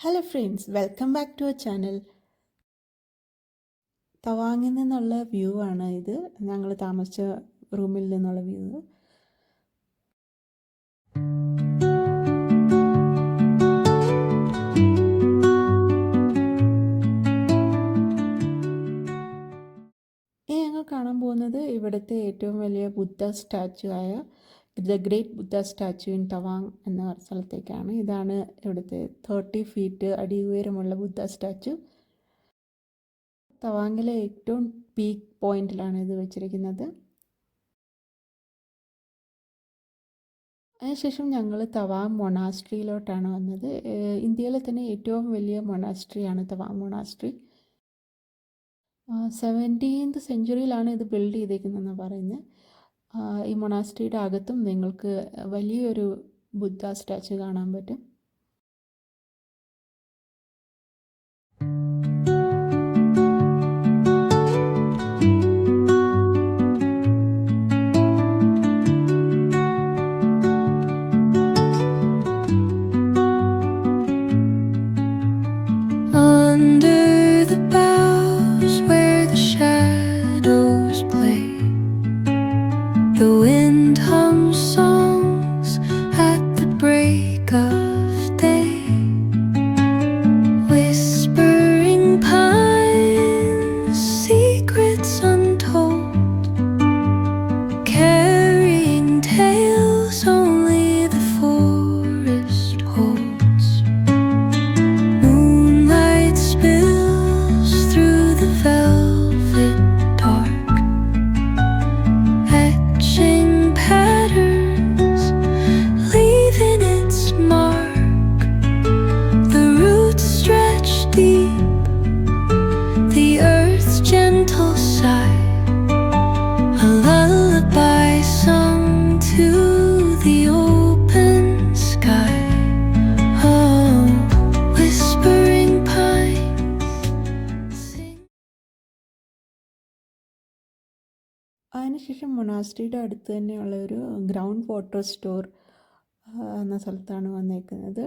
Hello friends welcome back to our channel തവാങ്ങിൽ നിന്നുള്ള view ആണ് ഇത്. ഞങ്ങൾ താമസിച്ച റൂമിൽ നിന്നുള്ള വ്യൂ ഇനി ഞങ്ങൾ കാണാൻ പോകുന്നത് ഇവിടുത്തെ ഏറ്റവും വലിയ ബുദ്ധ സ്റ്റാച്ചു ആയ the great Buddha statue in Tawang എന്ന സ്ഥലത്തേക്കാണ്. ഇതാണ് ഇവിടുത്തെ തേർട്ടി ഫീറ്റ് അടി ഉയരമുള്ള ബുദ്ധ സ്റ്റാച്യു തവാങ്ങിലെ ഏറ്റവും പീക്ക് പോയിന്റിലാണ് ഇത് വെച്ചിരിക്കുന്നത്. അതിനുശേഷം ഞങ്ങൾ തവാങ് മൊണാസ്ട്രിയിലോട്ടാണ് വന്നത്. ഇന്ത്യയിലെ തന്നെ ഏറ്റവും വലിയ മൊണാസ്ട്രിയാണ് തവാങ് മൊണാസ്ട്രി സെവന്റീൻത് സെഞ്ചുറിയിലാണ് ഇത് ബിൽഡ് ചെയ്തേക്കുന്നതെന്ന് പറയുന്നത്. ഈ മൊണാസ്ട്രിയുടെ അകത്തും നിങ്ങൾക്ക് വലിയൊരു ബുദ്ധ സ്റ്റാച്ചു കാണാൻ പറ്റും. അതിനുശേഷം മൊണാസ്ട്രിയുടെ അടുത്ത് തന്നെയുള്ള ഒരു ഗ്രൗണ്ട് വാട്ടർ സ്റ്റോർ എന്ന സ്ഥലത്താണ് വന്നേക്കുന്നത്.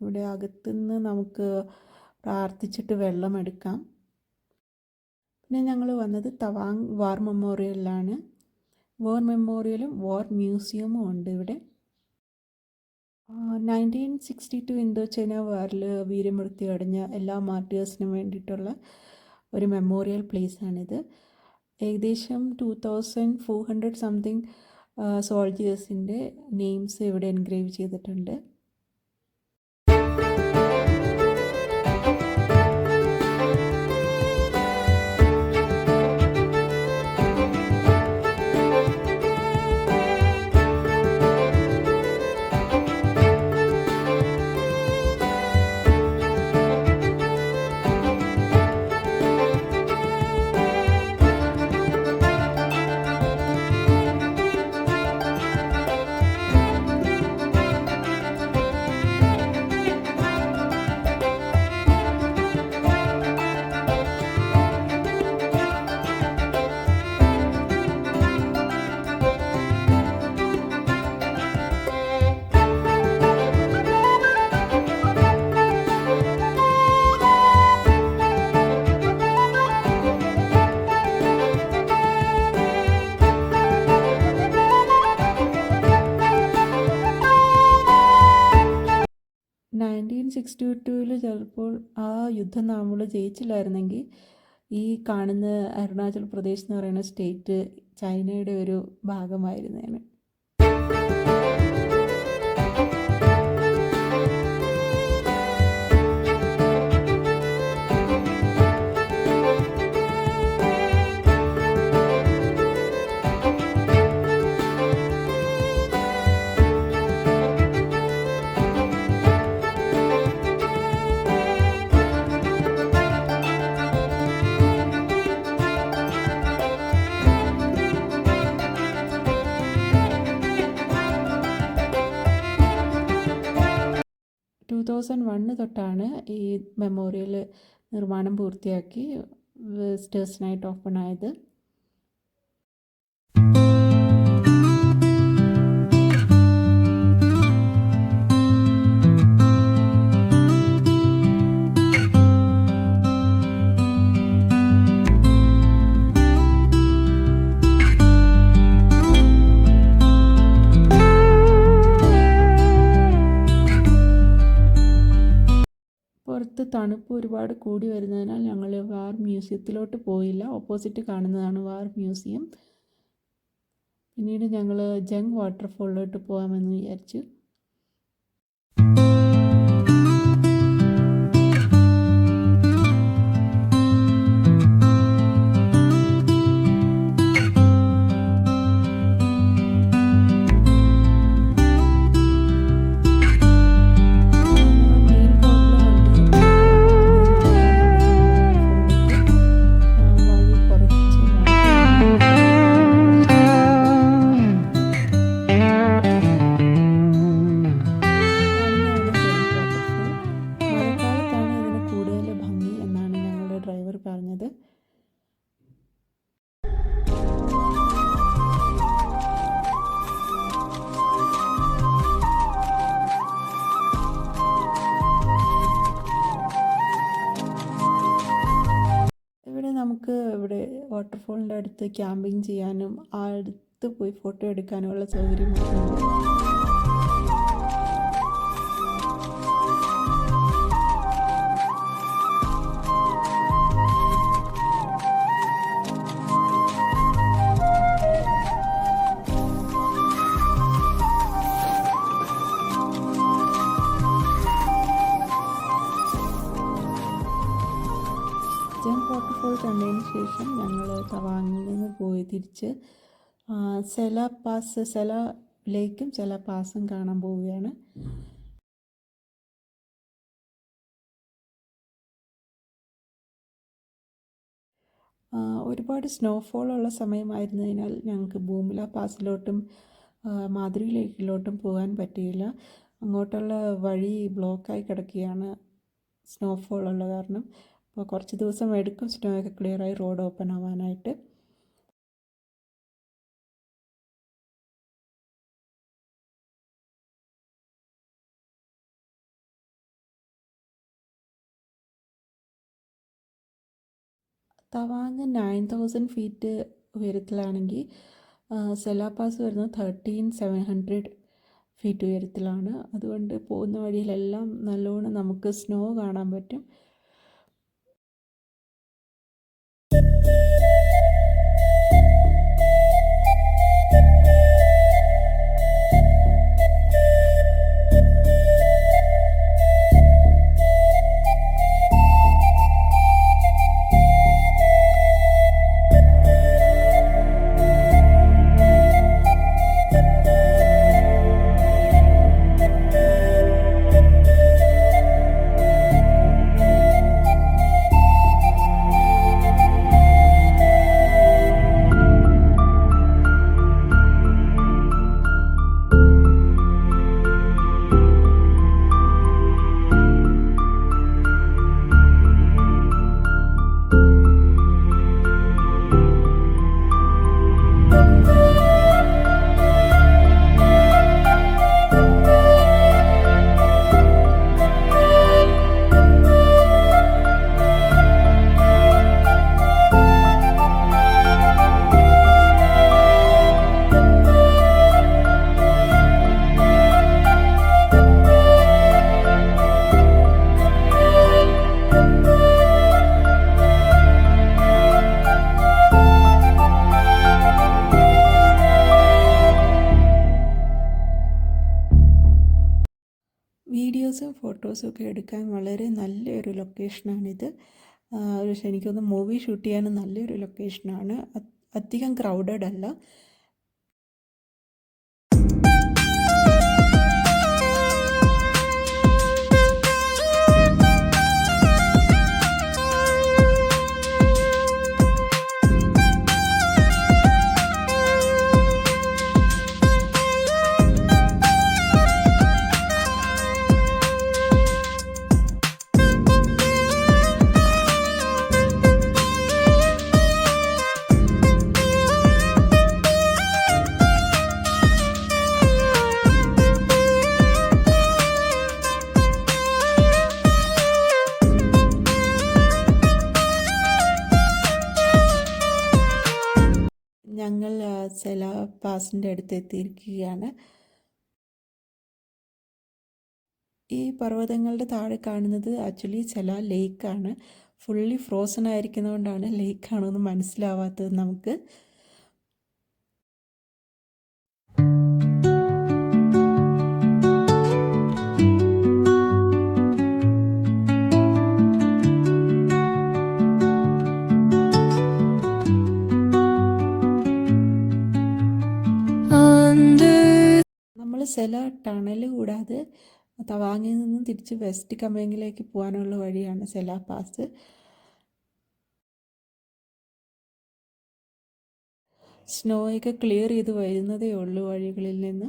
ഇവിടെ അകത്തുനിന്ന് നമുക്ക് പ്രാർത്ഥിച്ചിട്ട് വെള്ളം എടുക്കാം. പിന്നെ ഞങ്ങൾ വന്നത് തവാങ് വാർ മെമ്മോറിയലിലാണ്. വാർ മെമ്മോറിയലും വാർ മ്യൂസിയവും ഉണ്ട് ഇവിടെ. Nineteen sixty two Indo China വാറിൽ വീരമൃത്യു അടഞ്ഞ എല്ലാ മാർട്ടിയേഴ്സിനും വേണ്ടിയിട്ടുള്ള ഒരു മെമ്മോറിയൽ പ്ലേസാണിത്. ഏകദേശം two thousand four hundred something സോൾജിയേഴ്സിന്റെ names ഇവിടെ എൻഗ്രേവ് ചെയ്തിട്ടുണ്ട്. ടൂവിൽ ചിലപ്പോൾ ആ യുദ്ധം നമ്മൾ ജയിച്ചില്ലായിരുന്നെങ്കിൽ ഈ കാണുന്ന അരുണാചൽ പ്രദേശ് എന്ന് പറയുന്ന സ്റ്റേറ്റ് ചൈനയുടെ ഒരു ഭാഗമായിരുന്നേനെ. തൗസൻഡ് വണ്ണ് തൊട്ടാണ് ഈ മെമ്മോറിയൽ നിർമ്മാണം പൂർത്തിയാക്കി വിസിറ്റേഴ്സിനായിട്ട് ഓപ്പൺ ആയത്. ഒരുപാട് കൂടി വരുന്നതിനാൽ ഞങ്ങൾ വാർ മ്യൂസിയത്തിലോട്ട് പോയില്ല. ഓപ്പോസിറ്റ് കാണുന്നതാണ് വാർ മ്യൂസിയം. പിന്നീട് ഞങ്ങൾ ജങ് വാട്ടർഫോളിലോട്ട് പോകാമെന്ന് വിചാരിച്ചു. വാട്ടർഫോളിന്റെ അടുത്ത് ക്യാമ്പിംഗ് ചെയ്യാനും ആ അടുത്ത് പോയി ഫോട്ടോ എടുക്കാനുമുള്ള സൗകര്യമൊക്കെ സെല പാസ് സെല ലേക്കും സെല പാസും കാണാൻ പോവുകയാണ്. ഒരുപാട് സ്നോഫോൾ ഉള്ള സമയമായിരുന്നതിനാൽ ഞങ്ങൾക്ക് ഭൂമില പാസിലോട്ടും മാധുരി ലേക്കിലോട്ടും പോകാൻ പറ്റിയില്ല. അങ്ങോട്ടുള്ള വഴി ബ്ലോക്കായി കിടക്കുകയാണ് സ്നോഫോൾ ഉള്ള കാരണം. അപ്പോൾ കുറച്ച് ദിവസം എടുക്കും സ്നോ ഒക്കെ ക്ലിയറായി റോഡ് ഓപ്പൺ ആവാനായിട്ട്. തവാങ് നയൻ തൗസൻഡ് ഫീറ്റ് ഉയരത്തിലാണെങ്കിൽ സെലാപാസ് വരുന്നത് തേർട്ടീൻ സെവൻ ഹൺഡ്രഡ് ഫീറ്റ് ഉയരത്തിലാണ്. അതുകൊണ്ട് പോകുന്ന വഴിയിലെല്ലാം നല്ലോണം നമുക്ക് സ്നോ കാണാൻ പറ്റും. വീഡിയോസും ഫോട്ടോസും ഒക്കെ എടുക്കാൻ വളരെ നല്ലൊരു ലൊക്കേഷനാണിത്. പക്ഷെ എനിക്കൊന്ന് മൂവി ഷൂട്ട് ചെയ്യാനും നല്ലൊരു ലൊക്കേഷനാണ്. അധികം ക്രൗഡഡ് അല്ല പാസിന്റെ അടുത്ത് എത്തിയിരിക്കുകയാണ്. ഈ പർവതങ്ങളുടെ താഴെ കാണുന്നത് ആക്ച്വലി ചില ലേക്കാണ്. ഫുള്ളി ഫ്രോസൺ ആയിരിക്കുന്നതുകൊണ്ടാണ് ലേക്കാണോ എന്ന് മനസ്സിലാവാത്തത് നമുക്ക്. ചില ടണൽ കൂടാതെ തവാങ്ങിൽ നിന്നും തിരിച്ച് വെസ്റ്റ് കമ്പനിയിലേക്ക് പോകാനുള്ള വഴിയാണ് സെല പാസ് സ്നോയൊക്കെ ക്ലിയർ ചെയ്ത് വരുന്നതേ ഉള്ളൂ വഴികളിൽ നിന്ന്.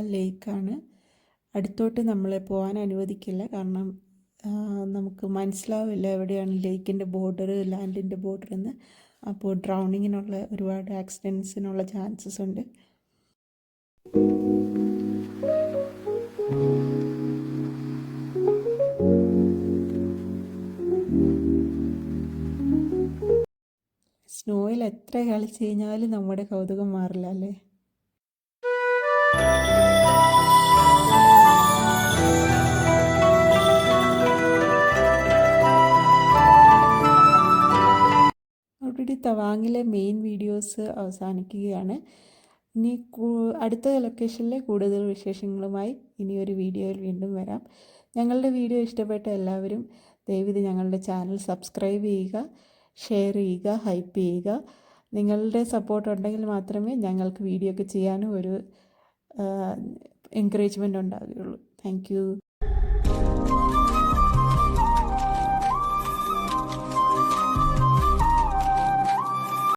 ലേക്കാണ്. അടുത്തോട്ട് നമ്മളെ പോകാൻ അനുവദിക്കില്ല. കാരണം നമുക്ക് മനസ്സിലാവില്ല എവിടെയാണ് ലേക്കിന്റെ ബോർഡർ ലാൻഡിന്റെ ബോർഡർ എന്ന് അപ്പോൾ ഡ്രൗണിങ്ങിനുള്ള ഒരുപാട് ആക്സിഡൻസിനുള്ള ചാൻസസ് ഉണ്ട്. സ്നോയിൽ എത്ര കളിച്ചു കഴിഞ്ഞാലും നമ്മുടെ കൗതുകം മാറില്ല അല്ലേ? ഓൾറെഡി തവാങ്ങിലെ മെയിൻ വീഡിയോസ് അവസാനിക്കുകയാണ്. ഇനി അടുത്ത ലൊക്കേഷനിലെ കൂടുതൽ വിശേഷങ്ങളുമായി ഇനി ഒരു വീഡിയോയിൽ വീണ്ടും വരാം. ഞങ്ങളുടെ വീഡിയോ ഇഷ്ടപ്പെട്ട എല്ലാവരും ദയവിത് ഞങ്ങളുടെ ചാനൽ സബ്സ്ക്രൈബ് ചെയ്യുക ഷെയർ ചെയ്യുക ഹൈപ്പ് ചെയ്യുക. നിങ്ങളുടെ സപ്പോർട്ട് ഉണ്ടെങ്കിൽ മാത്രമേ ഞങ്ങൾക്ക് വീഡിയോ ഒക്കെ ചെയ്യാനും ഒരു എൻകറേജ്മെന്റ് ഉണ്ടാകുകയുള്ളൂ താങ്ക്